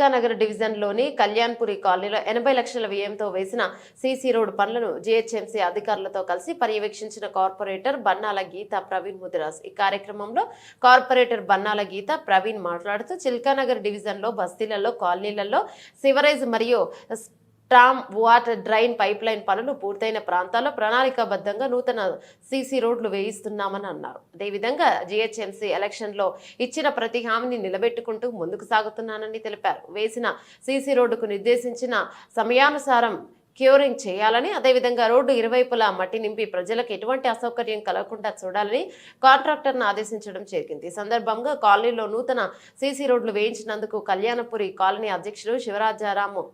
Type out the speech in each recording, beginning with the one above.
చిల్కానగర్ డివిజన్లోని కళ్యాణ్పురి కాలనీలో ఎనభై లక్షల వ్యయంతో వేసిన సీసీ రోడ్డు పనులను జీహెచ్ఎంసీ అధికారులతో కలిసి పర్యవేక్షించిన కార్పొరేటర్ బన్నాల గీత ప్రవీణ్ ముదిరాజ్. ఈ కార్యక్రమంలో కార్పొరేటర్ బన్నాల గీత ప్రవీణ్ మాట్లాడుతూ చిల్కానగర్ డివిజన్లో బస్తీలలో కాలనీలలో సివరేజ్ మరియు storm water drain pipe line పనులు పూర్తయిన ప్రాంతాల్లో ప్రణాళికాబద్ధంగా నూతన సీసీ రోడ్లు వేయిస్తున్నామని అన్నారు. అదేవిధంగా జీహెచ్ఎంసీ ఎలక్షన్లో ఇచ్చిన ప్రతి హామీని నిలబెట్టుకుంటూ ముందుకు సాగుతున్నానని తెలిపారు. వేసిన సీసీ రోడ్డుకు నిర్దేశించిన సమయానుసారం క్యూరింగ్ చేయాలని అదేవిధంగా రోడ్డు ఇరువైపులా మట్టి నింపి ప్రజలకు ఎటువంటి అసౌకర్యం కలగకుండా చూడాలని కాంట్రాక్టర్ను ఆదేశించడం జరిగింది. ఈ సందర్భంగా కాలనీలో నూతన సీసీ రోడ్లు వేయించినందుకు కళ్యాణపురి కాలనీ అధ్యక్షుడు శివరాజారాము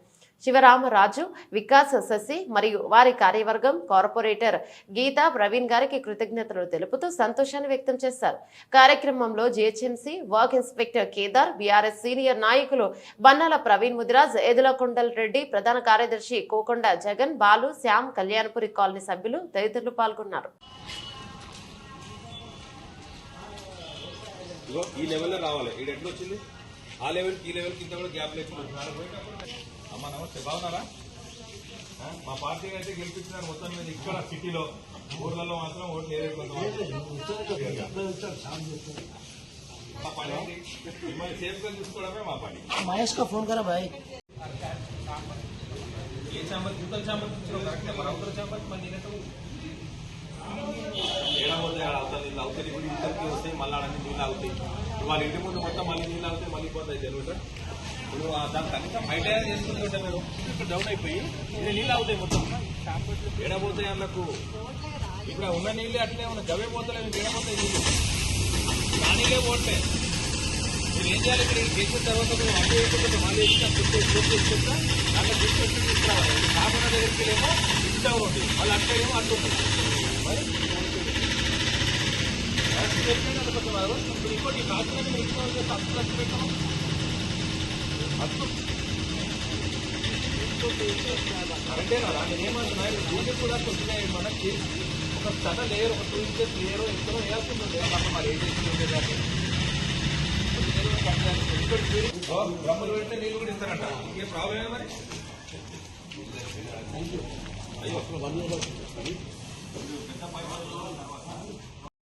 శివరామరాజు వికాస్ శశి మరియు వారి కార్యవర్గం కార్పొరేటర్ గీతా ప్రవీణ్ గారికి కృతజ్ఞతలు తెలుపుతూ సంతోషాన్ని వ్యక్తం చేశారు. కార్యక్రమంలో GHMC work inspector Kedar BRS senior నాయకులు బన్నాల ప్రవీణ్ ముదిరాజ్ ఎదులకొండల్ రెడ్డి ప్రధాన కార్యదర్శి కోకొండ జగన్ బాలు శ్యామ్ కళ్యాణపురి కాలనీ సభ్యులు తదితరులు పాల్గొన్నారు. ఈ లెవెల్లో రావాలి. ఇది ఎట్లా వచ్చింది. ఆ లెవెల్ ఈ లెవెల్ కింద కూడా గ్యాప్ లేకుండా. అమ్మ నమస్తే. బాగున్నారా? మా పార్టీ అయితే గెలిపించినారు మొత్తం మీద ఇక్కడ సిటీలో. ఊర్లలో మాత్రం ఓట్లు మిమ్మల్ని సేఫ్గా చూసుకోవడమే మా పని మహేష్ ఫోన్ కరా భాయ్ ఏ చాంబర్ ఇంత చాంబర్ కరెక్ట్ మరి చాంబర్ మరి ఏడబోతే ఆడ అవతల నీళ్ళు అవుతాయి ఇప్పుడు ఇంటర్కి వస్తాయి మళ్ళీ ఆడని నీళ్ళు అవుతాయి వాళ్ళ ఇంటి ముందు మొత్తం మళ్ళీ నీళ్ళు అవుతాయి మళ్ళీ ఇబ్బంది అయితే సార్ ఇప్పుడు దాని కనీసం బయట చేసుకుంటుంటే మీరు ఇక్కడ డౌన్ అయిపోయి ఇది నీళ్ళు అవుతాయి మొత్తం ఏడబోతాయి అన్నకు ఇక్కడ ఉన్న నీళ్ళు అట్లే ఉన్న గవే పోతలేవు ఏడబోతాయి నీళ్ళు దానిలే పోతే మీరు ఏం చేయాలి ఇక్కడ చేసిన తర్వాత నువ్వు అప్పు వేసుకుంటే మళ్ళీ ఇచ్చిన చుట్టూ ఫుడ్ తీసుకుంటా దాంట్లో తీసుకొచ్చి తీసుకురావాలి కాకుండా దగ్గరికి వెళ్ళేమో ఇటు డౌన్ ఉంటుంది మళ్ళీ అట్లా ఏమో అట్టు ఉంటుంది నేను ఏమంటున్నా డీజిల్ కూడా కొద్దిగా మనకి ఒక సడ లేయర్ ఒక టూ ఇంచెస్ లేయర్ ఎంతో వేయాల్సింది ఉంది అప్పుడు మరి ఏం చేసి డ్రమ్ములు పెడితే నీళ్ళు కూడా ఇస్తారంట ఇంకే ప్రాబ్లం ఏ మరి అయ్యో పెద్ద పైపు